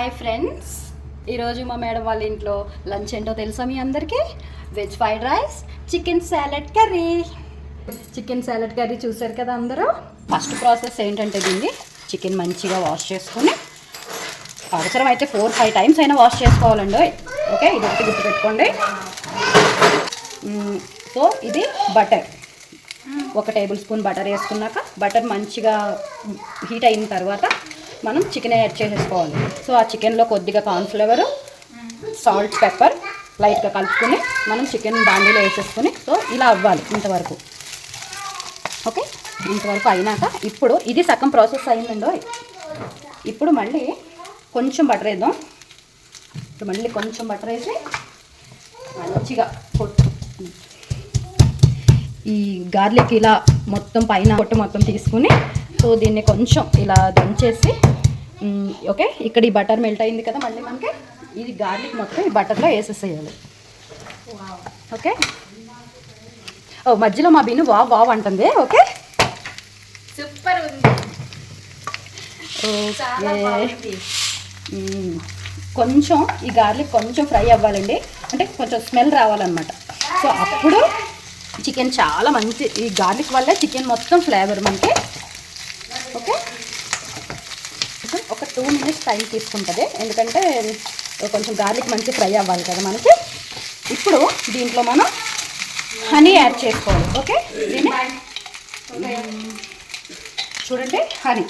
Hi friends ఈరోజు మా madam వాళ్ళ ఇంట్లో లంచ్ ఏంటో తెలుసా మీ అందరికీ? Veg fried rice chicken salad curry chicken salad curry చూసారు కదా అందరూ? ఫస్ట్ ప్రాసెస్ ఏంటంటే దీన్ని చికెన్ మంచిగా వాష్ చేసుకుని అవసరం అయితే ఫోర్ ఫైవ్ టైమ్స్ అయినా వాష్ చేసుకోవాలండి. ఓకే ఇది ఒకటి గుర్తుపెట్టుకోండి. సో ఇది బటర్ ఒక టేబుల్ స్పూన్ బటర్ వేసుకున్నాక బటర్ మంచిగా హీట్ అయిన తర్వాత మనం చికెన్ యాడ్ చేసేసుకోవాలి. సో ఆ చికెన్లో కొద్దిగా కార్న్ఫ్లవర్ సాల్ట్ పెప్పర్ లైట్గా కలుపుకొని మనం చికెన్ బాండీలో వేసేసుకొని సో ఇలా అవ్వాలి ఇంతవరకు. ఓకే ఇంతవరకు అయినాక ఇప్పుడు ఇది సగం ప్రాసెస్ అయిందండో ఇప్పుడు మళ్ళీ కొంచెం బటర్ వేద్దాం. ఇప్పుడు మళ్ళీ కొంచెం బటర్ వేసి మంచిగా ఈ గార్లిక్ ఇలా మొత్తం పైన పొట్టు మొత్తం తీసుకుని సో దీన్ని కొంచెం ఇలా దంచేసి ఓకే? ఇక్కడ ఈ బటర్ మెల్ట్ అయింది కదా మళ్ళీ మనకి ఇది గార్లిక్ మొత్తం ఈ బటర్లో వేసేసేయాలి. ఓకే? ఓ మధ్యలో మా బిన్ను వావ్ వావ్ అంటుంది ఓకే? సూపర్ ఉంది. ఓకే. కొంచెం ఈ గార్లిక్ కొంచెం ఫ్రై అవ్వాలండి. అంటే కొంచెం స్మెల్ రావాలన్నమాట. సో అప్పుడు చికెన్ చాలా మంచి ఈ గార్లిక్ వల్ల చికెన్ మొత్తం ఫ్లేవర్ మనకి ఓకే కొంచెం ఒక టూ మినిట్స్ టైం తీసుకుంటుంది. ఎందుకంటే కొంచెం గార్లిక్ మంచి ఫ్రై అవ్వాలి కదా మనకి. ఇప్పుడు దీంట్లో మనం హనీ యాడ్ చేసుకోవాలి. ఓకే? దీన్ని చూడండి హనీ.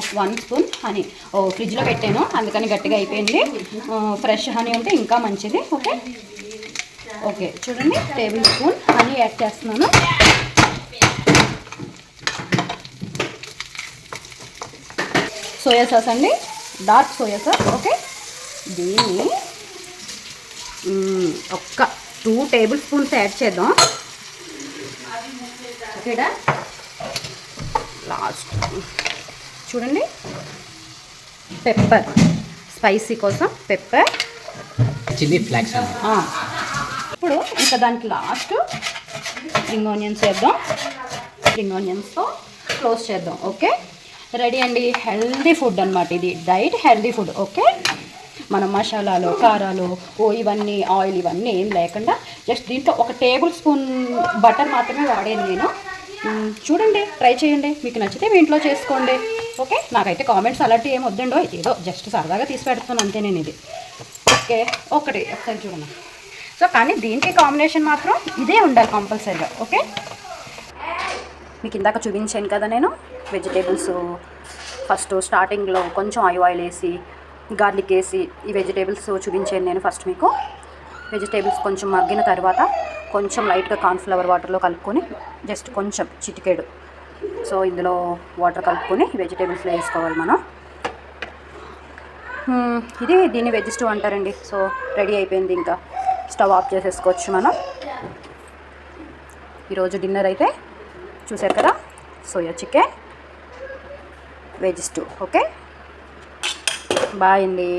ఒక వన్ స్పూన్ హనీ. ఓ ఫ్రిడ్జ్లో పెట్టాను. అందుకని గట్టిగా అయిపోయింది. ఫ్రెష్ హనీ ఉంటే ఇంకా మంచిది. ఓకే? ఓకే చూడండి. టేబుల్ స్పూన్ హనీ యాడ్ చేస్తున్నాను. సోయా సాస్ అండి. Dark soya sauce okay. దీన్ని ఒక్క టూ టేబుల్ స్పూన్స్ యాడ్ చేద్దాం. ఓకేడా లాస్ట్. చూడండి. పెప్పర్. స్పైసీ కోసం పెప్పర్. చిల్లీ ఫ్లాక్స్ ఇప్పుడు ఇంకా దానికి లాస్ట్ స్ప్రింగ్ ఆనియన్స్ వేద్దాం. స్ప్రింగ్ ఆనియన్స్తో క్లోజ్ చేద్దాం ఓకే? రెడీ అండి. హెల్దీ ఫుడ్ అనమాట ఇది. Diet healthy food okay? మనం మసాలాలు కారాలు ఓ ఇవన్నీ ఆయిల్ ఇవన్నీ ఏం లేకుండా జస్ట్ దీంట్లో ఒక టేబుల్ స్పూన్ బటర్ మాత్రమే వాడాను నేను. చూడండి ట్రై చేయండి. మీకు నచ్చితే మీ ఇంట్లో చేసుకోండి. ఓకే? నాకైతే కామెంట్స్ అలాంటివి ఏం వద్దండో ఏదో జస్ట్ సరదాగా తీసి పెడుతున్నాను అంతే నేను ఇది. ఓకే? ఒకటి ఒకసారి చూడండి. సో కానీ దీనికి కాంబినేషన్ మాత్రం ఇదే ఉండాలి కంపల్సరీగా ఓకే? మీకు ఇందాక చూపించాను కదా నేను. వెజిటేబుల్స్ ఫస్ట్ స్టార్టింగ్లో కొంచెం ఆయిల్ ఆయిల్ వేసి గార్లిక్ వేసి ఈ వెజిటేబుల్స్ చూపించాను నేను ఫస్ట్ మీకు. వెజిటేబుల్స్ కొంచెం మగ్గిన తర్వాత కొంచెం లైట్గా కార్న్ఫ్లవర్ వాటర్లో కలుపుకొని జస్ట్ కొంచెం చిటికేడు. సో ఇందులో వాటర్ కలుపుకొని వెజిటేబుల్స్లో వేసుకోవాలి మనం. ఇది దీన్ని వెజ్ స్టవ్ అంటారండి. సో రెడీ అయిపోయింది ఇంకా. స్టవ్ ఆఫ్ చేసేసుకోవచ్చు మనం. ఈరోజు డిన్నర్ అయితే చూసారు కదా? Soya chicken veg stew okay? Bye అండి